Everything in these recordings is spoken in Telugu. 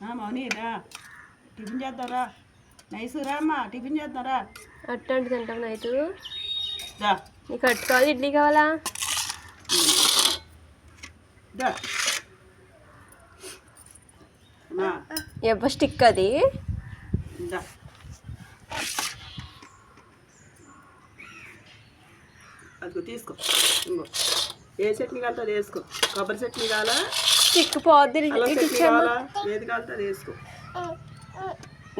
ఆ, మౌని రా. టిఫిన్ చేద్దాంరా నైస్ రా అమ్మా టిఫిన్ చేద్దాంరా అట్టంటి తింటాం నైట్. దా. నీకు అట్టు కావాలి ఇడ్లీ కావాలా? దా. ఎవ్వ స్టిక్ అది? దా. అదిగో తీసుకో. ఇంకో ఏ చట్నీ కావాలంటే అది వేసుకో. కొబ్బరి చట్నీ కావాలా? స్టిక్ పోద్ది అల్లం ఇటు చట్నీ ఇచ్చేమ్మా కావాలా? ఏది కావాలంటే వేసుకో.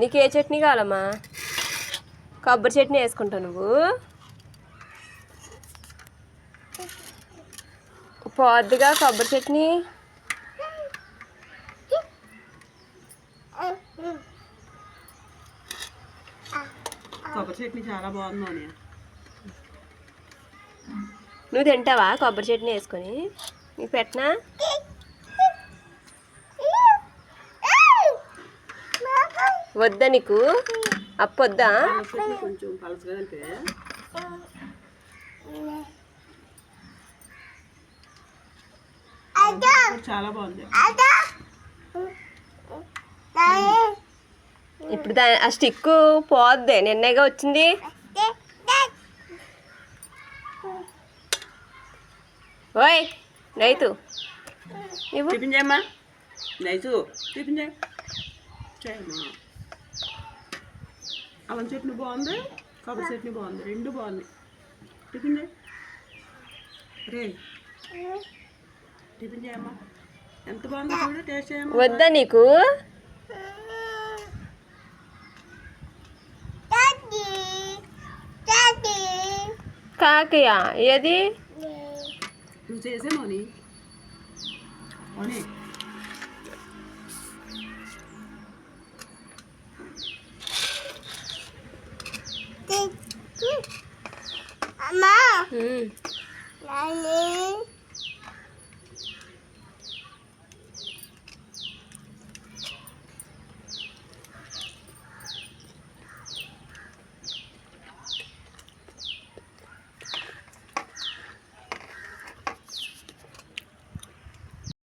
నీకు ఏ చట్నీ కావాలమ్మా? కొబ్బరి చట్నీ వేసుకుంటావు నువ్వు. పోద్దిగా కొబ్బరి చట్నీ. కొబ్బరి చట్నీ చాలా బాగుంది నువ్వు తింటావా కొబ్బరి చట్నీ వేసుకొని? నీకు పెట్టనా? వద్దా నీకు? అప్పొద్దా కొంచెం పలసగా అంటే చాలా బాగుంది ఇప్పుడు దా ఆ స్టిక్ పోద్ది. నిన్నగా వచ్చింది. ఓయ్ నైతు. టిఫిన్ చేయమ్మా. నైతు టిఫిన్ చేయమ్మా. అల్లం చట్నీ బాగుంది కొబ్బరి చట్నీ బాగుంది రెండు బాగున్నాయి. టిఫిన్ చేయి. రే టిఫిన్ చేయమ్మా. ఎంత బాగుందో చూడు టేస్ట్ చేయమ్మా. వద్దా నీకు? కాకయా ఏది? నువ్వు చేసే మోని. మోని. 嗯，来，您。